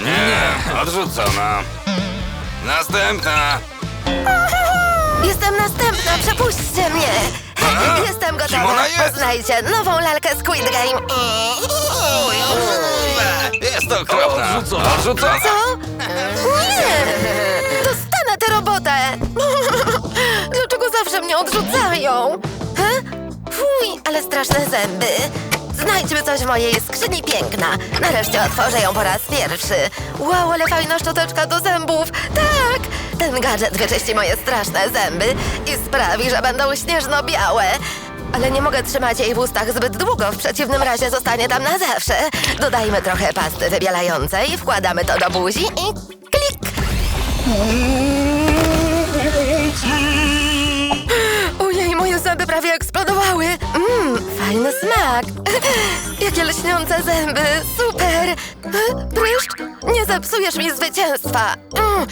Nie, odrzucona. Następna. Jestem następna, przepuśćcie mnie! A? Jestem gotowa. jest? Poznajcie nową lalkę Squid Game. Jest okropna. Odrzucona. Odrzucona. Co? Nie! Dostanę tę robotę! Dlaczego zawsze mnie odrzucają? He? Fuj, ale straszne zęby. Znajdźmy coś w mojej skrzyni piękna. Nareszcie otworzę ją po raz pierwszy. Wow, ale fajna szczoteczka do zębów. Tak! Ten gadżet wyczyści moje straszne zęby i sprawi, że będą śnieżno-białe. Ale nie mogę trzymać jej w ustach zbyt długo, w przeciwnym razie zostanie tam na zawsze. Dodajmy trochę pasty wybielającej, wkładamy to do buzi i klik! Ojej, moje zęby prawie eksplodowały! Mmm, fajny smak! Jakie lśniące zęby! Super! E, Pryszcz, nie zepsujesz mi zwycięstwa! Mm,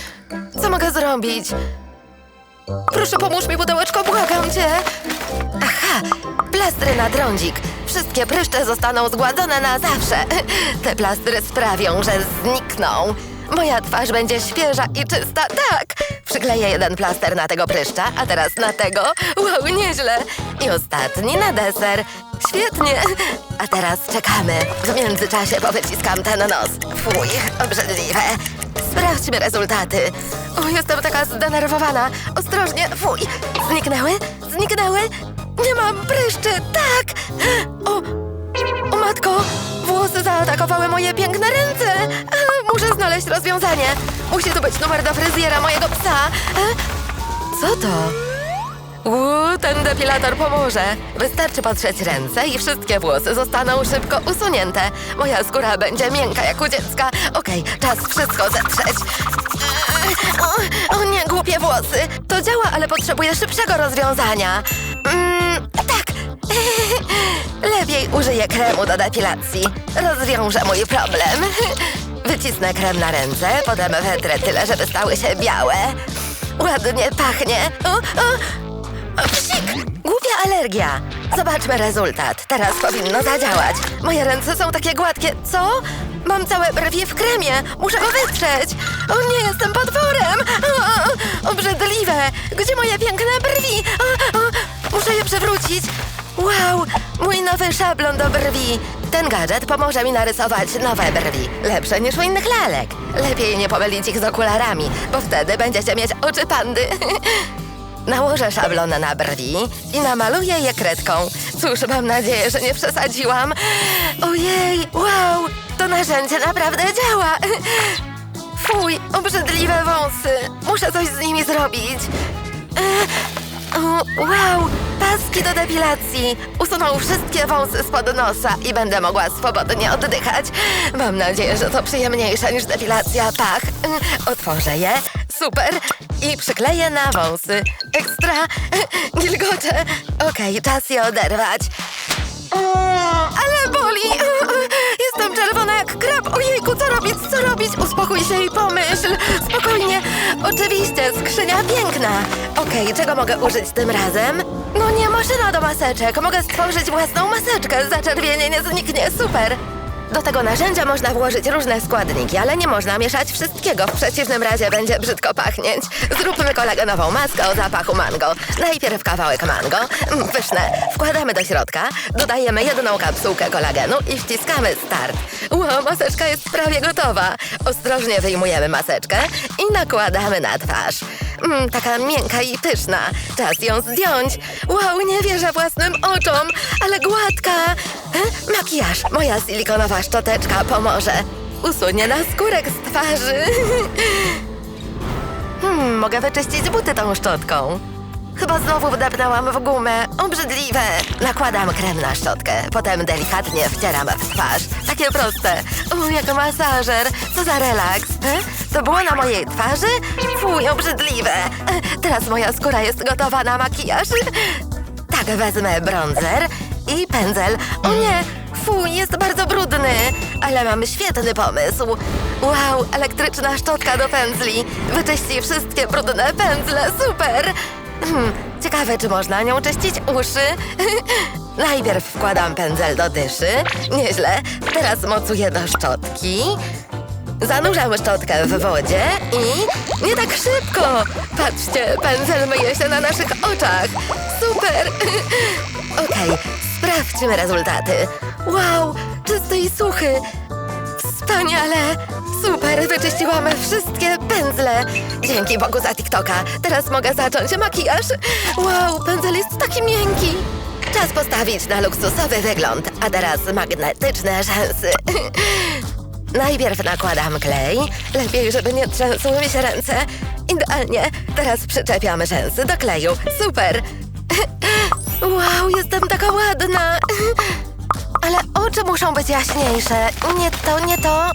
co mogę zrobić? Proszę pomóż mi, pudełeczko, błagam cię! Aha, plastry na trądzik. Wszystkie pryszcze zostaną zgładzone na zawsze. Te plastry sprawią, że znikną. Moja twarz będzie świeża i czysta, tak! Przykleję jeden plaster na tego pryszcza, a teraz na tego. Wow, nieźle! I ostatni na deser. Świetnie! A teraz czekamy. W międzyczasie powyciskam ten nos. Fuj, obrzydliwe. Sprawdźmy rezultaty. O, jestem taka zdenerwowana. Ostrożnie, fuj. Zniknęły? Zniknęły? Nie mam pryszczy, tak! O, o matko, włosy zaatakowały moje piękne ręce. E, Muszę znaleźć rozwiązanie. Musi tu być numer do fryzjera mojego psa. E, Co to? Uuu, ten depilator pomoże. Wystarczy patrzeć ręce i wszystkie włosy zostaną szybko usunięte. Moja skóra będzie miękka jak u dziecka. Okej, czas wszystko zetrzeć. Eee, O, o nie, głupie włosy. To działa, ale potrzebuję szybszego rozwiązania. Mm, tak. Lepiej użyję kremu do depilacji. Rozwiążę mój problem. Wycisnę krem na ręce, potem wetrę tyle, żeby stały się białe. Ładnie pachnie. O, o, o, Psik! Głupia alergia. Zobaczmy rezultat. Teraz powinno zadziałać. Moje ręce są takie gładkie. Co? Mam całe brwi w kremie. Muszę go wytrzeć. O nie, jestem potworem. O, o, obrzydliwe. Gdzie moje piękne brwi? O, o, muszę je przewrócić. Wow, mój nowy szablon do brwi. Ten gadżet pomoże mi narysować nowe brwi. Lepsze niż u innych lalek. Lepiej nie pomylić ich z okularami, bo wtedy będziecie mieć oczy pandy. Nałożę szablon na brwi i namaluję je kredką. Cóż, mam nadzieję, że nie przesadziłam. Ojej, wow, to narzędzie naprawdę działa. Fuj, obrzydliwe wąsy. Muszę coś z nimi zrobić. Wow, paski do depilacji. Usunął wszystkie wąsy spod nosa i będę mogła swobodnie oddychać. Mam nadzieję, że to przyjemniejsze niż depilacja pach. Otworzę je. Super. I przykleję na wąsy. Ekstra. Gilgocze. Okej, czas je oderwać. Ale boli! Jestem czerwona jak krab! Ojejku, co robić, co robić? Uspokój się i pomyśl! Spokojnie! Oczywiście, skrzynia piękna! Okej, czego mogę użyć tym razem? No nie, maszyna do maseczek! Mogę stworzyć własną maseczkę! Zaczerwienie nie zniknie, super! Do tego narzędzia można włożyć różne składniki, ale nie można mieszać wszystkiego. W przeciwnym razie będzie brzydko pachnieć. Zróbmy kolagenową maskę o zapachu mango. Najpierw kawałek mango. Mm, Pyszne. Wkładamy do środka, dodajemy jedną kapsułkę kolagenu i wciskamy start. Wow, maseczka jest prawie gotowa. Ostrożnie wyjmujemy maseczkę i nakładamy na twarz. Mm, taka miękka i pyszna. Czas ją zdjąć. Wow, nie wierzę własnym oczom, ale gładka. E? Makijaż. Moja silikonowa szczoteczka pomoże. Usunie na skórek z twarzy. Hmm, mogę wyczyścić buty tą szczotką. Chyba znowu wdepnęłam w gumę. Obrzydliwe. Nakładam krem na szczotkę, potem delikatnie wcieram w twarz. Takie proste. O, jak masażer. Co za relaks. E? To było na mojej twarzy? Fuj, obrzydliwe. E, teraz moja skóra jest gotowa na makijaż. Tak, wezmę bronzer i pędzel. O nie, fuj, jest bardzo brudny. Ale mam świetny pomysł. Wow, elektryczna szczotka do pędzli. Wyczyści wszystkie brudne pędzle, super. Hmm, ciekawe, czy można nią czyścić uszy? Najpierw wkładam pędzel do dyszy. Nieźle. Teraz mocuję do szczotki. Zanurzam szczotkę w wodzie i nie tak szybko. Patrzcie, pędzel myje się na naszych oczach. Super. Okej, sprawdźmy rezultaty. Wow, czysty i suchy. Wspaniale! Super, wyczyściłam wszystkie pędzle. Dzięki Bogu za TikToka. Teraz mogę zacząć makijaż. Wow, pędzel jest taki miękki. Czas postawić na luksusowy wygląd, a teraz magnetyczne rzęsy. Najpierw nakładam klej. Lepiej, żeby nie trzęsły mi się ręce. Idealnie. Teraz przyczepiamy rzęsy do kleju. Super. Wow, jestem taka ładna. Ale oczy muszą być jaśniejsze. Nie to, nie to.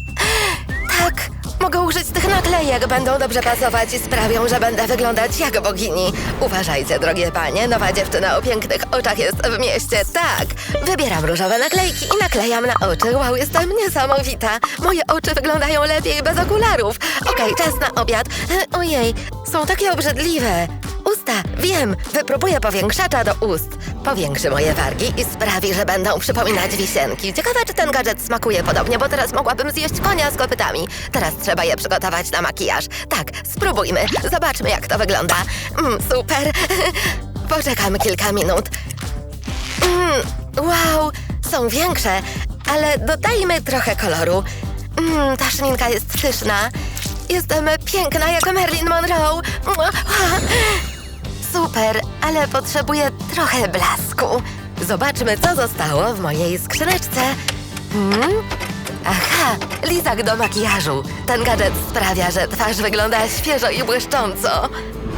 Tak, mogę użyć tych naklejek. Będą dobrze pasować i sprawią, że będę wyglądać jak bogini. Uważajcie, drogie panie, nowa dziewczyna o pięknych oczach jest w mieście. Tak, wybieram różowe naklejki i naklejam na oczy. Wow, jestem niesamowita. Moje oczy wyglądają lepiej bez okularów. Okej, czas na obiad. Ojej, są takie obrzydliwe. Wiem, wypróbuję powiększacza do ust. Powiększy moje wargi i sprawi, że będą przypominać wisienki. Ciekawe, czy ten gadżet smakuje podobnie, bo teraz mogłabym zjeść konia z kopytami. Teraz trzeba je przygotować na makijaż. Tak, spróbujmy. Zobaczmy, jak to wygląda. Mm, super. Poczekamy kilka minut. Mm, wow, są większe, ale dodajmy trochę koloru. Mm, ta szminka jest pyszna. Jestem piękna jak Marilyn Monroe. Super, ale potrzebuję trochę blasku. Zobaczmy, co zostało w mojej skrzyneczce. Hmm? Aha, lizak do makijażu. Ten gadżet sprawia, że twarz wygląda świeżo i błyszcząco.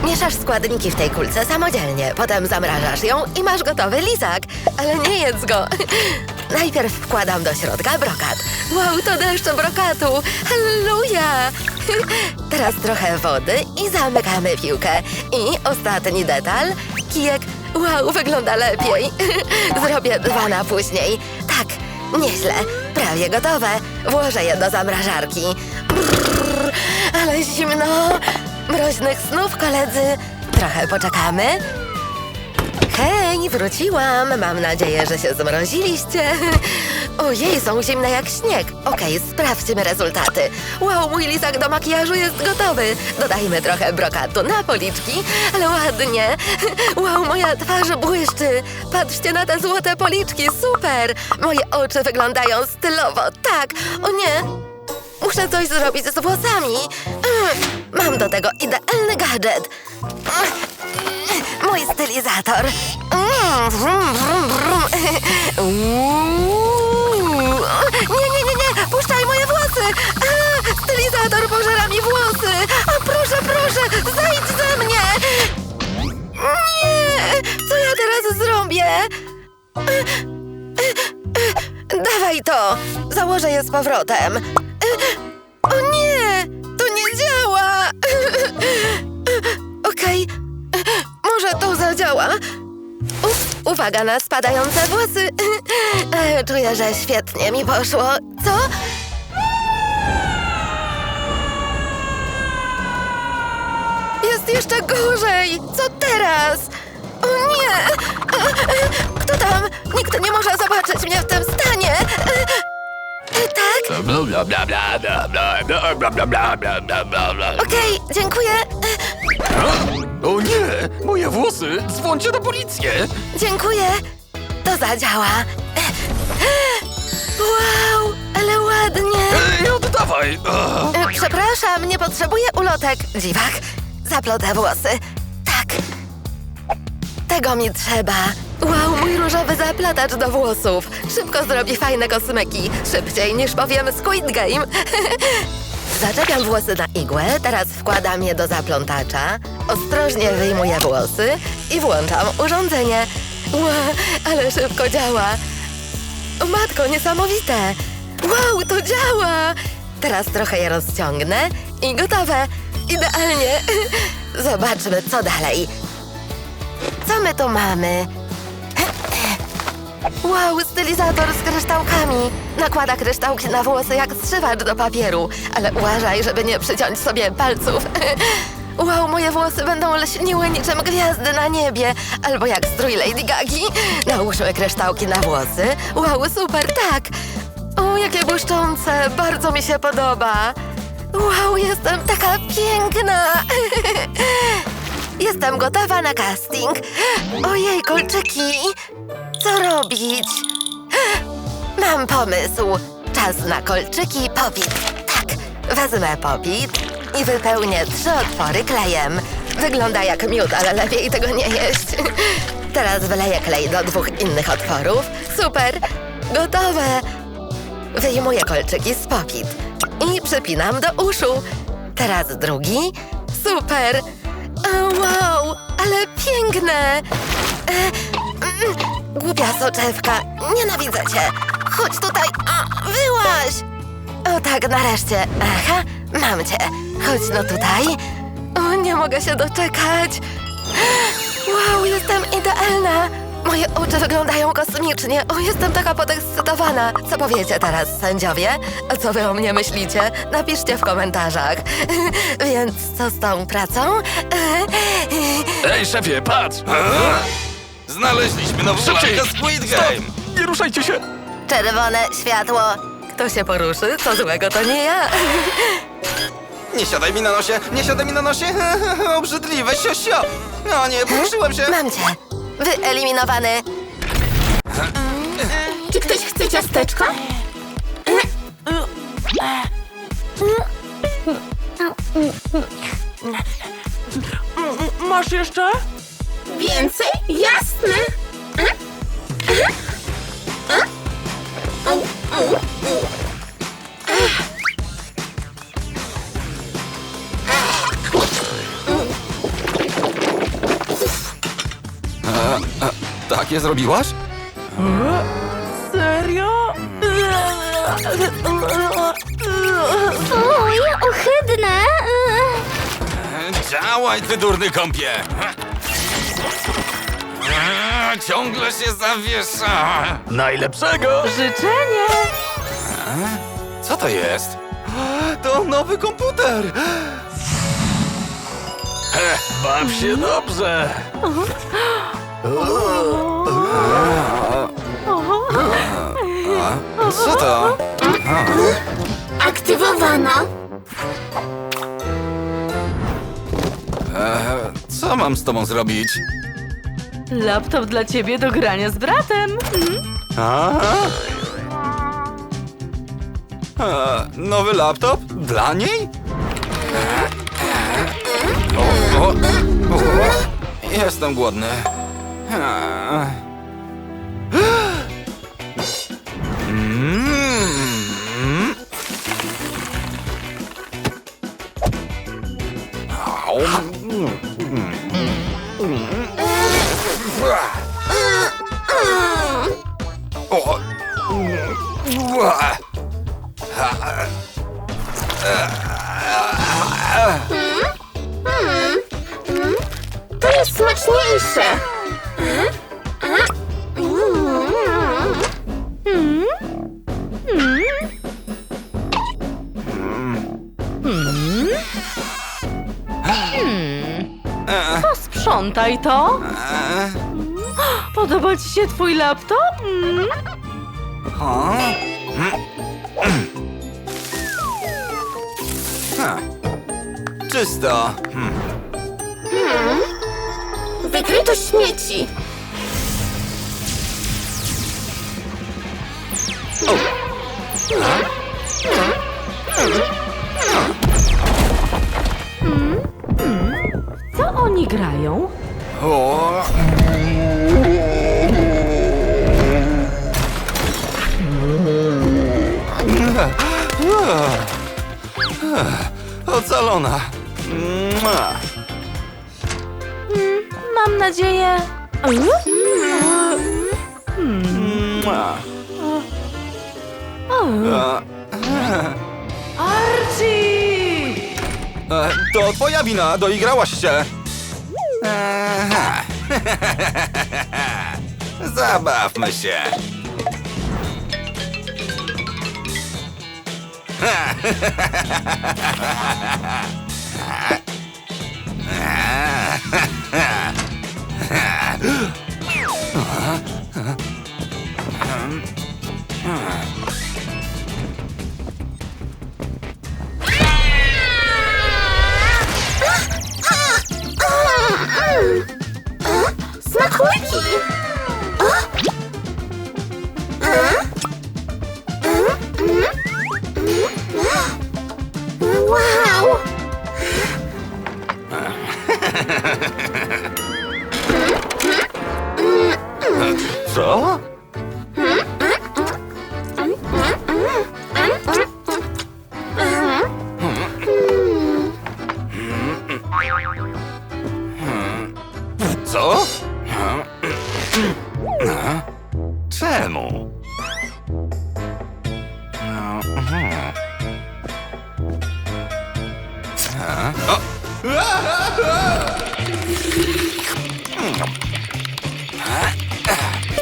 Mieszasz składniki w tej kulce samodzielnie, potem zamrażasz ją i masz gotowy lizak. Ale nie jedz go. Najpierw wkładam do środka brokat. Wow, to deszcz brokatu! Halleluja! Teraz trochę wody i zamykamy piłkę. I ostatni detal. Kijek, wow, wygląda lepiej. Zrobię dwa na później. Tak, nieźle. Prawie gotowe. Włożę je do zamrażarki. Brrr, ale zimno. Mroźnych snów, koledzy. Trochę poczekamy. Wróciłam. Mam nadzieję, że się zmroziliście. Ojej, są zimne jak śnieg. Okej, sprawdźmy rezultaty. Wow, mój lizak do makijażu jest gotowy. Dodajmy trochę brokatu na policzki, ale ładnie. Wow, moja twarz błyszczy. Patrzcie na te złote policzki, super. Moje oczy wyglądają stylowo, tak. O nie, Muszę coś zrobić z włosami. Mam do tego idealny gadżet. Mój stylizator. Nie, nie, nie, nie! Puszczaj moje włosy! Stylizator pożera mi włosy! A proszę, proszę, zejdź ze mnie! Nie! Co ja teraz zrobię? Dawaj to! Założę je z powrotem. Ups, uwaga na spadające włosy. E, Czuję, że świetnie mi poszło. Co? Jest jeszcze gorzej! Co teraz? O nie! E, e, Kto tam? Nikt nie może zobaczyć mnie w tym stanie! E, e, Tak? Bla bla bla bla bla bla bla bla bla bla bla bla bla bla. Okej, dziękuję. O nie! Moje włosy! Dzwońcie na policję! Dziękuję. To zadziała. Wow, ale ładnie. Ej, oddawaj! E, Przepraszam, nie potrzebuję ulotek. Dziwak, zaplotę włosy. Tak. Tego mi trzeba. Wow, mój różowy zaplatacz do włosów. Szybko zrobi fajne kosmyki. Szybciej niż powiem Squid Game. Zaczepiam włosy na igłę, teraz wkładam je do zaplątacza, ostrożnie wyjmuję włosy i włączam urządzenie. Ła, ale szybko działa. Matko, niesamowite! Wow, to działa! Teraz trochę je rozciągnę i gotowe. Idealnie. Zobaczmy, co dalej. Co my tu mamy? Wow, stylizator z kryształkami. Nakłada kryształki na włosy jak strzywacz do papieru. Ale uważaj, żeby nie przyciąć sobie palców. Wow, moje włosy będą lśniły niczym gwiazdy na niebie. Albo jak strój Lady Gagi. Nałóżmy kryształki na włosy. Wow, super, tak. O, jakie błyszczące. Bardzo mi się podoba. Wow, jestem taka piękna! Jestem gotowa na casting. Ojej, kolczyki! Co robić? Mam pomysł. Czas na kolczyki popit. Tak, wezmę popit i wypełnię trzy otwory klejem. Wygląda jak miód, ale lepiej tego nie jeść. Teraz wyleję klej do dwóch innych otworów. Super! Gotowe! Wyjmuję kolczyki z popit i przypinam do uszu. Teraz drugi. Super! O, wow, ale piękne! E, mm, głupia soczewka, nienawidzę cię. Chodź tutaj, a, wyłaź! O tak, nareszcie. Aha, mam cię. Chodź no tutaj. O, nie mogę się doczekać. Wow, jestem idealna! Moje oczy wyglądają kosmicznie. O, jestem taka podekscytowana. Co powiecie teraz, sędziowie? A co wy o mnie myślicie? Napiszcie w komentarzach. Więc co z tą pracą? Ej, szefie, patrz! Znaleźliśmy nową Szybciej! lalkę Squid Stop! Game! Nie ruszajcie się! Czerwone światło. Kto się poruszy? Co złego, to nie ja. Nie siadaj mi na nosie, nie siadaj mi na nosie! Obrzydliwe, siosio! No nie, poruszyłem się! Mam cię. Wyeliminowany. Czy ktoś chce ciasteczko? Masz jeszcze? Więcej? Jasne! Takie zrobiłaś? Serio? Oj, ohydne! Działaj, ty durny kąpie! Ciągle się zawiesza! Najlepszego! Życzenie! Co to jest? To nowy komputer! Baw się dobrze! Co to? Aktywowano! Co mam z tobą zrobić? Laptop dla ciebie do grania z bratem. A? A, nowy laptop? Dla niej? O, o, o. Jestem głodny. A. To jest smaczniejsze! Posprzątaj to. Podoba ci się twój laptop? Mm. Czysto. Hmm. Wykryto śmieci! Co oni grają? O. Ocalona. Mm, mam nadzieję... Mm. Archie! E, to twoja wina, doigrałaś się. E, Zabawmy się. Yeah.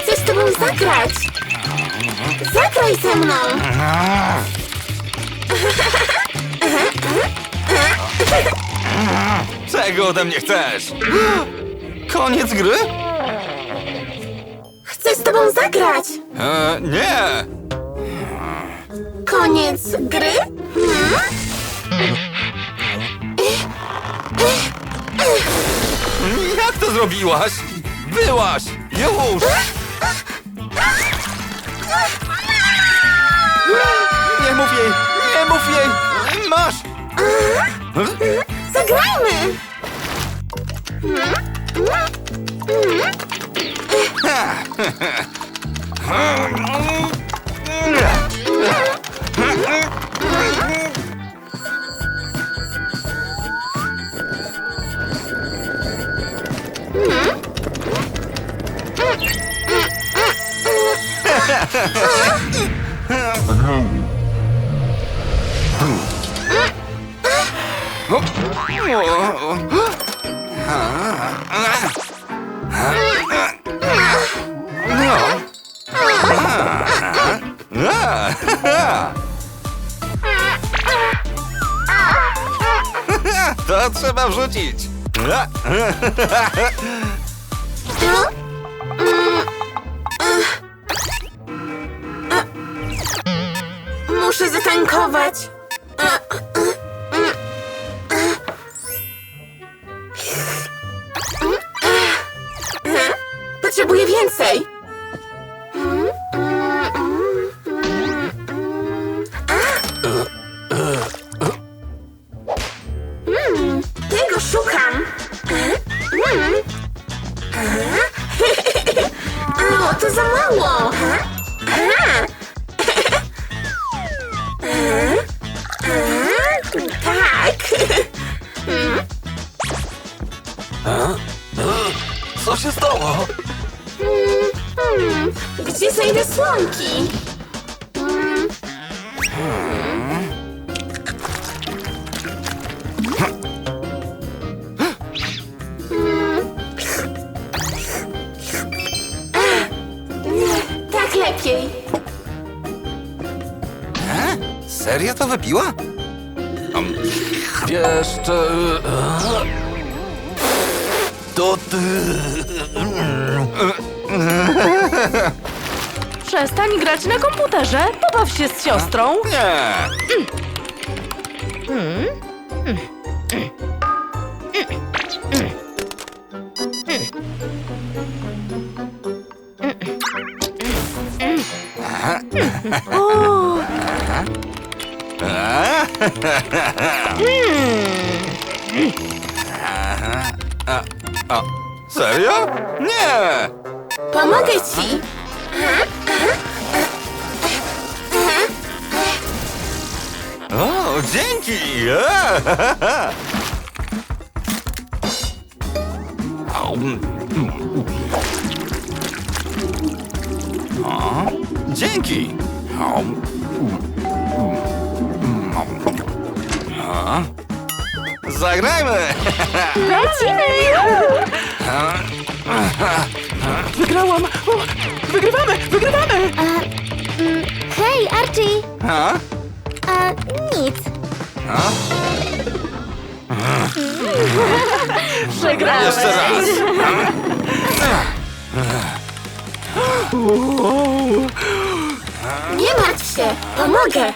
Chcę z tobą zagrać. Zagraj ze mną. Czego ode mnie chcesz? Koniec gry? Chcę z tobą zagrać. E, nie! Koniec gry? To zrobiłaś? Byłaś! Już! Nie mów jej! Nie mów jej! Masz! Zagrajmy. To trzeba wrzucić! Muszę zatankować. Znajdę słonki? Tak lepiej. To wypiła? Um, Jeszcze... To ty... Przestań grać na komputerze, pobaw się z siostrą. nie! O, serio? Nie! Pomogę ci. O, dzięki! O, dzięki! O. Zagrajmy! Wygrałam! O, wygrywamy! Wygrywamy! Hej, Archie! A? A, nic. przegrałeś. Jeszcze raz! Nie martw się, pomogę.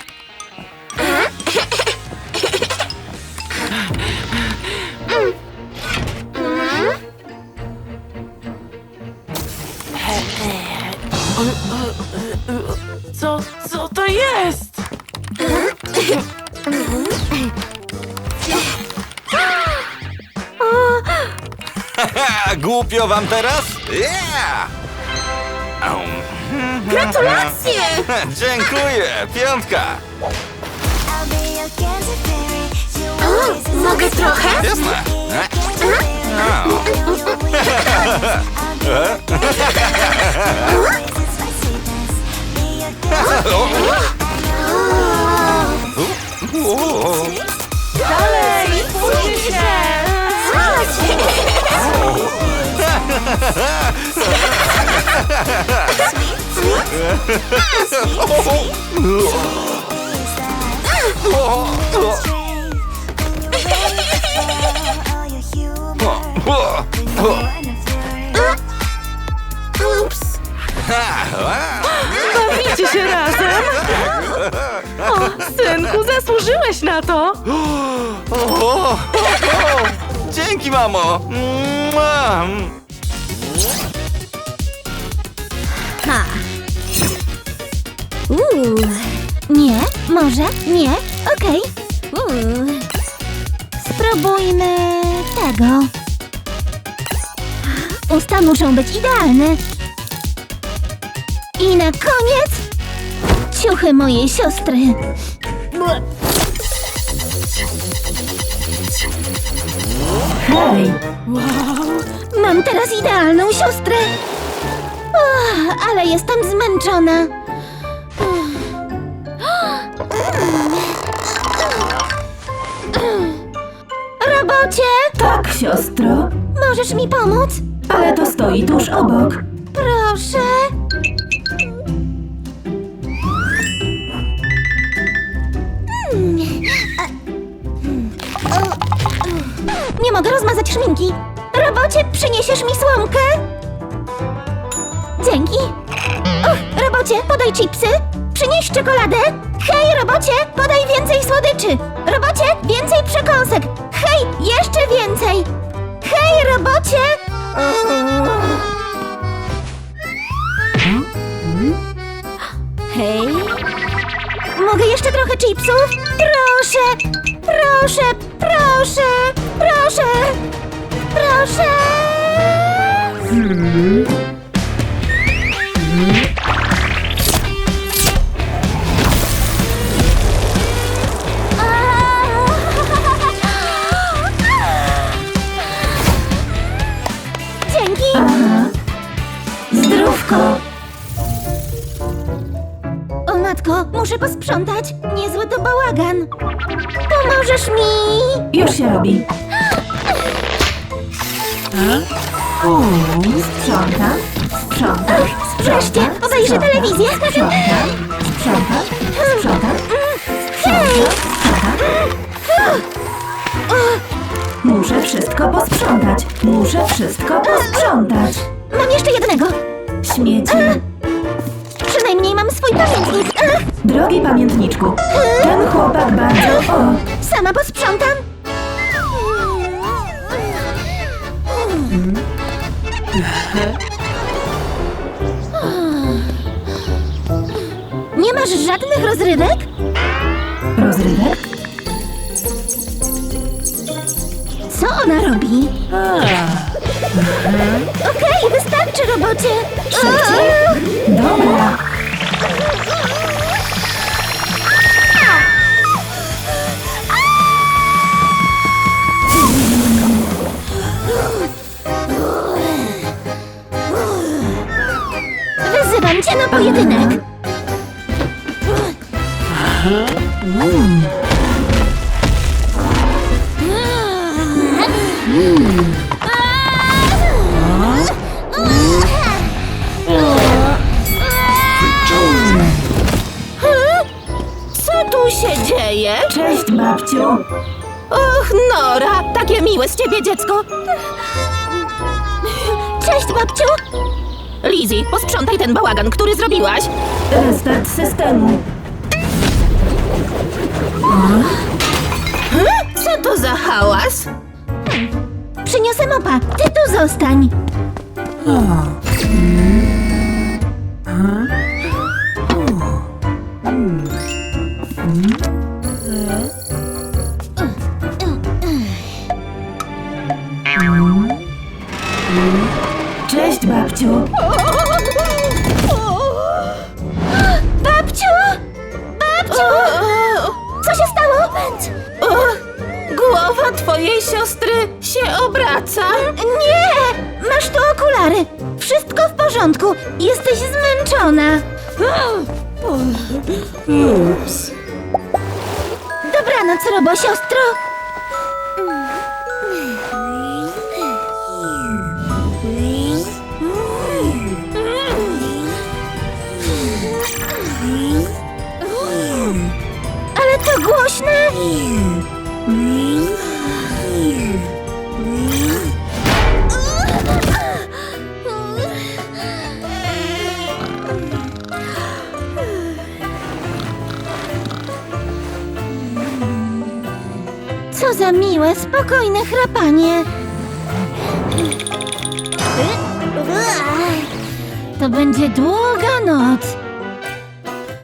Co, co to jest? A, głupio wam teraz? Yeah! Aum. Gratulacje! Dziękuję! Piątka! O, mogę trochę? Jasne! A. O. Ups. Bawicie się razem? O, synku, zasłużyłeś na to! O, Dzięki, mamo! Mua. Uuu. Nie? Może? Nie? Okej. Uuu. Spróbujmy tego. Usta muszą być idealne. I na koniec ciuchy mojej siostry. Hej! Mam teraz idealną siostrę. Uch, ale jestem zmęczona. Robocie, Tak, siostro, możesz mi pomóc? ale to stoi tuż obok. Proszę. Nie mogę rozmazać szminki. Robocie, przyniesiesz mi słomkę? Dzięki. Och, robocie, podaj chipsy. Przynieś czekoladę. Hej, robocie, podaj więcej słodyczy. Robocie, więcej przekąsek. Hej, jeszcze więcej. Hej, robocie. Hej. Mogę jeszcze trochę chipsów? Proszę, proszę, proszę, proszę, proszę. Zdrówko! O matko, muszę posprzątać. Niezły to bałagan. Pomożesz mi? Już się robi. Uuu, sprzątam, sprzątam, Wreszcie, obejrzę telewizję. sprzątam, sprzątam, sprzątam, Hej! Muszę wszystko posprzątać. Muszę wszystko posprzątać. Mam jeszcze jednego. Śmieci. Przynajmniej mam swój pamiętnik. Ach, Drogi pamiętniczku, ten chłopak bardzo... O, Sama posprzątam. Nie masz żadnych rozrywek? rozrywek? Co ona robi? Okej, wystarczy robocie. Szybciej? Dobra. Wyzywam cię na pojedynek. Co miłe z ciebie dziecko. Cześć, babciu. Lizzie, posprzątaj ten bałagan, który zrobiłaś. Restart systemu. Co to za hałas? Przyniosę mopa. Ty tu zostań. Babciu. Babciu! Babciu! Co się stało? Głowa twojej siostry się obraca. Nie! Masz tu okulary. Wszystko w porządku. Jesteś zmęczona. Dobranoc, robo siostro. Głośne! Co za miłe, spokojne chrapanie. To będzie długa noc.